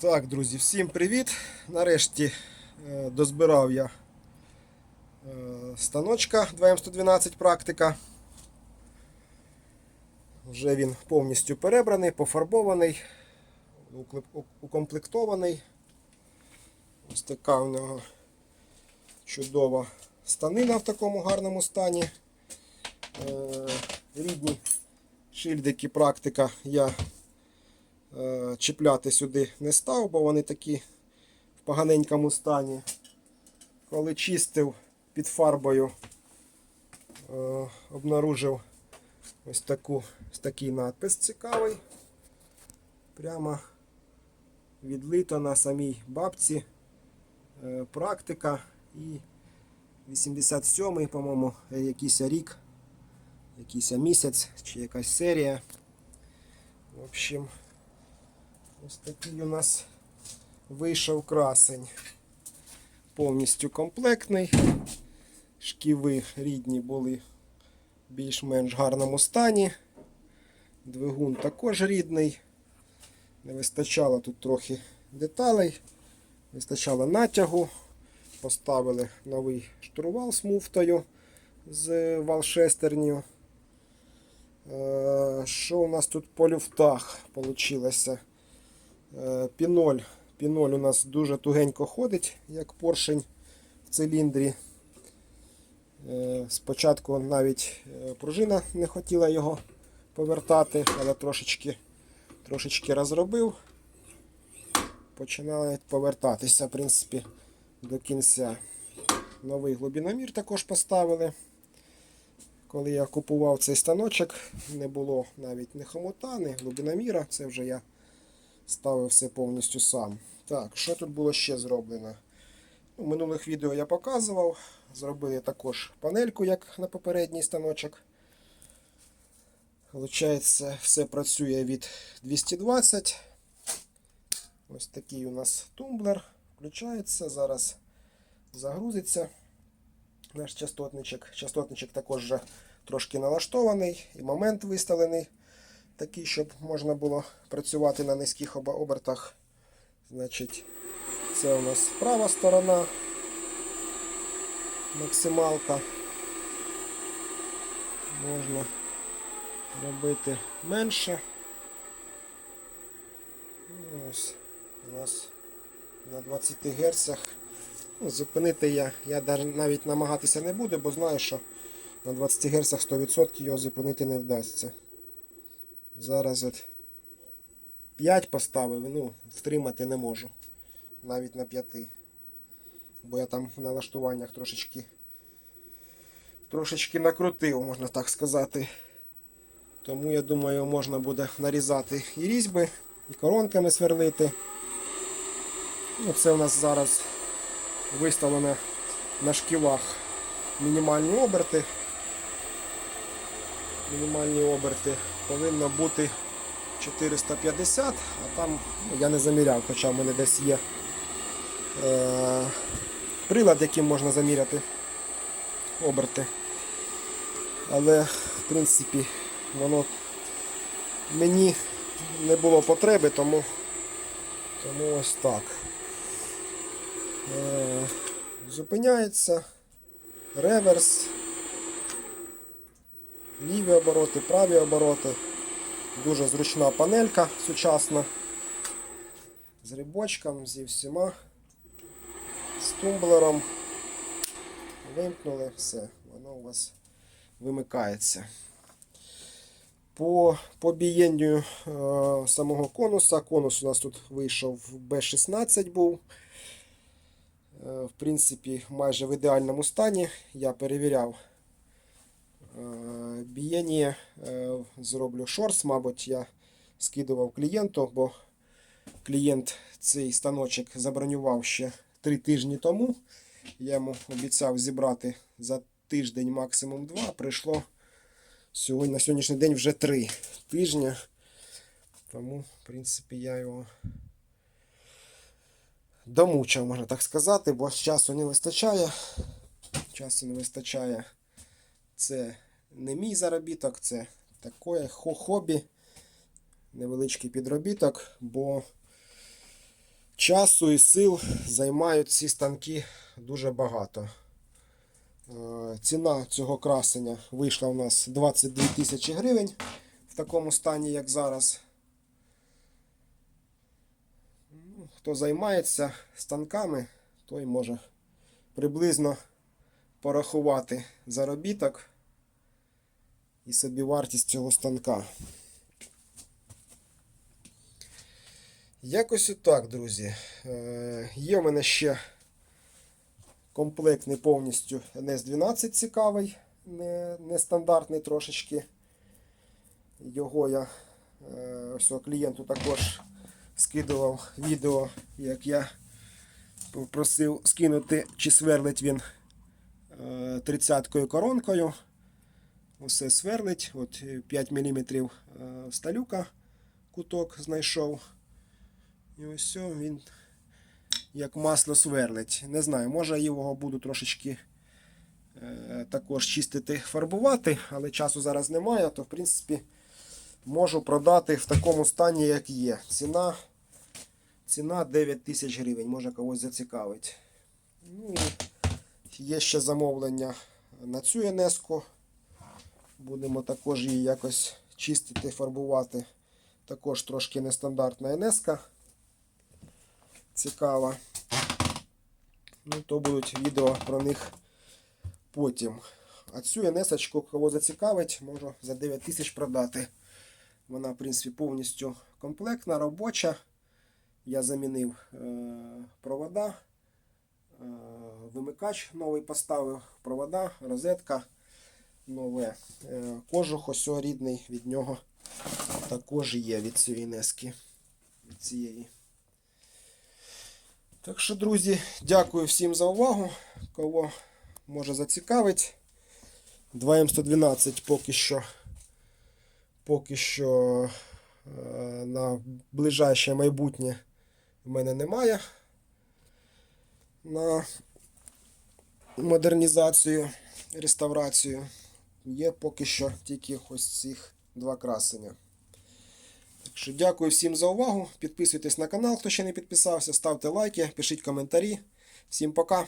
Так, друзі, всім привіт! Нарешті е, дозбирав я е, станочка 2М112 практика. Вже він повністю перебраний, пофарбований, укомплектований. Ось така у нього чудова станина в такому гарному стані. Е, Рідні шильдики практика я чіпляти сюди не став, бо вони такі в поганенькому стані. Коли чистив під фарбою, е, обнаружив ось таку, такий надпис цікавий. Прямо відлито на самій бабці е, практика і 87-й, по-моєму, якийсь рік, якийсь місяць чи якась серія. В общем, ось такий у нас вийшов красень. Повністю комплектний. Шківи рідні були в більш-менш гарному стані. Двигун також рідний. Не вистачало тут трохи деталей. Вистачало натягу. Поставили новий штурвал з муфтою з валшестерню. Е, Що у нас тут по люфтах вийшло? Піноль. Піноль у нас дуже тугенько ходить, як поршень в циліндрі. Е, Спочатку навіть е, пружина не хотіла його повертати, але трошечки, трошечки розробив. Починає повертатися, в принципі, до кінця. Новий глибиномір також поставили. Коли я купував цей станочок, не було навіть ні хомута, ні глибиноміра. Це вже я ставив все повністю сам. Так, що тут було ще зроблено? У минулих відео я показував. Зробили також панельку, як на попередній станочок. Получається, все працює від 220. Ось такий у нас тумблер. Включається. Зараз загрузиться наш частотничок. Частотничок також вже трошки налаштований і момент виставлений такий, щоб можна було працювати на низьких обертах. Значить, це у нас права сторона, максималка. Можна робити менше. Ось у нас на 20 Гц. Ну, зупинити я, я навіть намагатися не буду, бо знаю, що на 20 Гц 100% його зупинити не вдасться. Зараз от 5 поставив, ну, втримати не можу. Навіть на 5. Бо я там в налаштуваннях трошечки трошечки накрутив, можна так сказати. Тому я думаю, можна буде нарізати і різьби, і коронками сверлити. Ну, це у нас зараз виставлено на шківах мінімальні оберти. Мінімальні оберти повинно бути 450, а там ну, я не заміряв, хоча в мене десь є е, прилад, яким можна заміряти оберти. Але в принципі воно мені не було потреби, тому, тому ось так. Е, зупиняється, реверс, ліві обороти, праві обороти. Дуже зручна панелька сучасна. З рибочком, зі всіма, з тумблером. Вимкнули, все, воно у вас вимикається. По, по бієнню е, самого конуса. Конус у нас тут вийшов B16 був. Е, в принципі, майже в ідеальному стані. Я перевіряв е, бієння, е, зроблю шорс, мабуть, я скидував клієнту, бо клієнт цей станочок забронював ще 3 тижні тому. Я йому обіцяв зібрати за тиждень, максимум 2. Прийшло сьогодні, на сьогоднішній день вже 3 тижні. Тому, в принципі, я його домучив, можна так сказати, бо часу не вистачає. Часу не вистачає. Це не мій заробіток, це таке хобі, невеличкий підробіток, бо Часу і сил займають ці станки дуже багато. Е, Ціна цього красення вийшла у нас 22 тисячі гривень в такому стані, як зараз. Ну, Хто займається станками, той може приблизно порахувати заробіток і собівартість цього станка. Якось отак, друзі. Е, Є в мене ще комплектний повністю NS12 цікавий, не, нестандартний трошечки. Його я е, ось клієнту також скидував відео, як я попросив скинути, чи сверлить він е, 30-кою коронкою. Усе сверлить. От 5 мм е, сталюка куток знайшов. І ось він як масло сверлить. Не знаю, може його буду трошечки е, також чистити, фарбувати, але часу зараз немає, то в принципі можу продати в такому стані, як є. Ціна, ціна 9 тисяч гривень, може когось зацікавить. Ну і є ще замовлення на цю Енеску. Будемо також її якось чистити, фарбувати. Також трошки нестандартна Енеска. Цікава. Ну, то будуть відео про них потім. А цю Енесочку, кого зацікавить, можу за 9 тисяч продати. Вона, в принципі, повністю комплектна, робоча. Я замінив е, провода, е, вимикач новий поставив, провода, розетка нове. Е, кожух ось рідний від нього також є від цієї нески. Від цієї. Так що, друзі, дякую всім за увагу. Кого може зацікавить. 2М112 поки що поки що е, на ближайше майбутнє в мене немає на модернізацію, реставрацію. Є поки що тільки ось цих два красення. Так що дякую всім за увагу. Підписуйтесь на канал, хто ще не підписався, ставте лайки, пишіть коментарі. Всім пока!